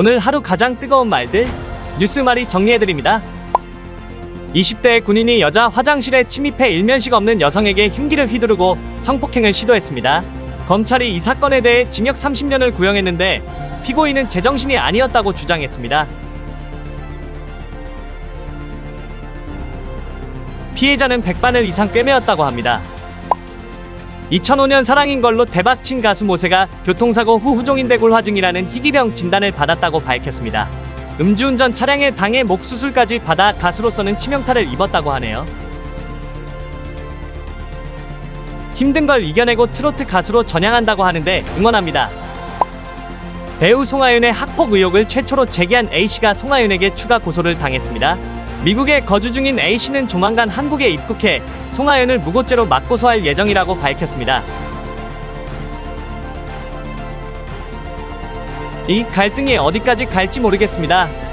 오늘 하루 가장 뜨거운 말들 뉴스마리 정리해드립니다. 20대 군인이 여자 화장실에 침입해 일면식 없는 여성에게 흉기를 휘두르고 성폭행을 시도했습니다. 검찰이 이 사건에 대해 징역 30년을 구형했는데 피고인은 제정신이 아니었다고 주장했습니다. 피해자는 백바늘 이상 꿰매었다고 합니다. 2005년 사랑인 걸로 대박친 가수 모세가 교통사고 후 후종인대골 화증이라는 희귀병 진단을 받았다고 밝혔습니다. 음주운전 차량에 당해 목 수술까지 받아 가수로서는 치명타를 입었다고 하네요. 힘든 걸 이겨내고 트로트 가수로 전향한다고 하는데 응원합니다. 배우 송하윤의 학폭 의혹을 최초로 제기한 A씨가 송하윤에게 추가 고소를 당했습니다. 미국에 거주 중인 A씨는 조만간 한국에 입국해 송하윤을 무고죄로 맞고소할 예정이라고 밝혔습니다. 이 갈등이 어디까지 갈지 모르겠습니다.